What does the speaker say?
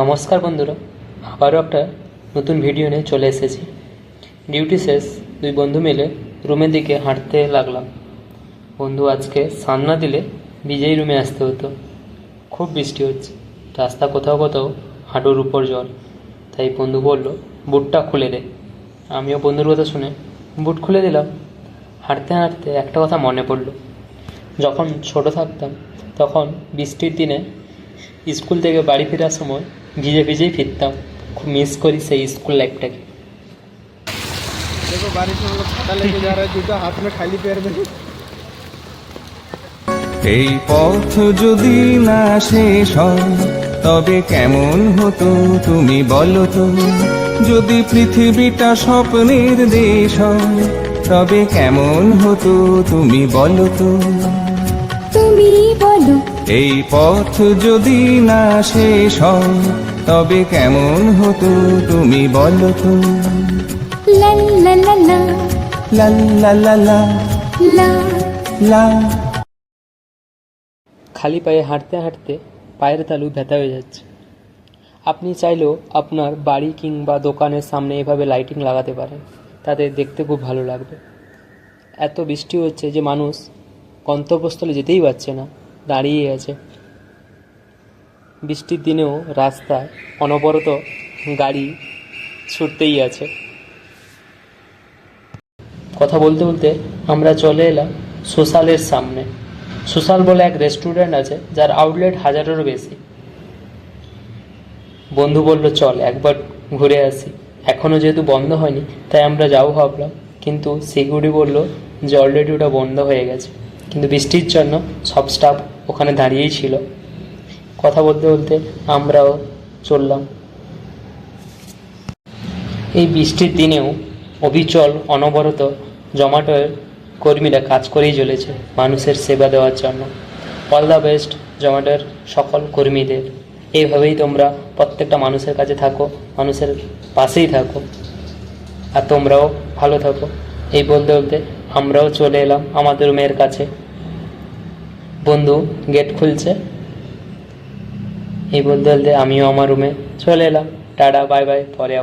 নমস্কার বন্ধুরা, আবারও একটা নতুন ভিডিও নিয়ে চলে এসেছি। ডিউটি শেষ, দুই বন্ধু মিলে রুমের দিকে হাঁটতে লাগলাম। বন্ধু আজকে সান্না দিলে বিজয়ী রুমে আসতে হতো। খুব বৃষ্টি হচ্ছে, রাস্তা কোথাও কোথাও হাঁটুর উপর জল। তাই বন্ধু বলল, বুটটা খুলে দে। আমিও বন্ধুর কথা শুনে বুট খুলে দিলাম। হাঁটতে হাঁটতে একটা কথা মনে পড়ল। যখন ছোট থাকতাম, তখন বৃষ্টির দিনে স্কুল থেকে বাড়ি ফেরার সময় ভিজে ভিজেই ফিরতাম খুব মিস করি সেই স্কুল লাইফটাকে देखो बारिश में हम लोग छाता लेके जा रहे हैं जूता हाथ में खाली पैर में এই পথ যদি না শেষ হয় তবে কেমন হতো তুমি বলো তো যদি পৃথিবীটা স্বপ্নের দেশ হয় তবে কেমন হতো তুমি বলো তো তুমি বলো। এই পথ যদি না শেষ হয় তবে কেমন হতো তুমি বলো তো? লা লা লা লা। লা লা লা লা। লা। লা। খালি পায়ে হাঁটতে হাঁটতে পায়ের তালু ব্যথা হয়ে যাচ্ছে। আপনি চাইলেও আপনার বাড়ি কিংবা দোকানের সামনে এভাবে লাইটিং লাগাতে পারেন। তাতে দেখতে খুব ভালো লাগবে। এত বৃষ্টি হচ্ছে যে মানুষ গন্তব্যস্থলে যেতেই পারছে না দাঁড়িয়ে আছে। বৃষ্টির দিনেও রাস্তায় অনবরত গাড়ি ছুটতেই আছে। কথা বলতে বলতে আমরা চলে এলাম সোশ্যালের সামনে। সোশ্যাল বলে এক রেস্টুরেন্ট আছে, যার আউটলেট হাজারেরও বেশি। বন্ধু বলল, চল, একবার ঘুরে আসি। এখনও যেহেতু বন্ধ হয়নি, তাই আমরা যাব ভাবলাম। কিন্তু সিকিউরিটি বলল যে অলরেডি ওটা বন্ধ হয়ে গেছে। কিন্তু বৃষ্টির জন্য সব স্টাফ ওখানে দাঁড়িয়েই ছিল। কথা বলতে বলতে আমরাও চললাম। এই বৃষ্টির দিনেও অবিচল, অনবরত জমাটোর কর্মীরা কাজ করেই চলেছে মানুষের সেবা দেওয়ার জন্য। অল দ্য বেস্ট জমাটোর সকল কর্মীদের। এইভাবেই তোমরা প্রত্যেকটা মানুষের কাছে থাকো, মানুষের পাশেই থাকো। আর তোমরাও ভালো থাকো। এই বলতে বলতে আমরাও চলে এলাম আমাদের রুমের কাছে। বন্ধু, গেট খুলছে। এই বলতে বলতে আমিও আমার রুমে চলে এলাম। টাটা, বাই বাই, পরে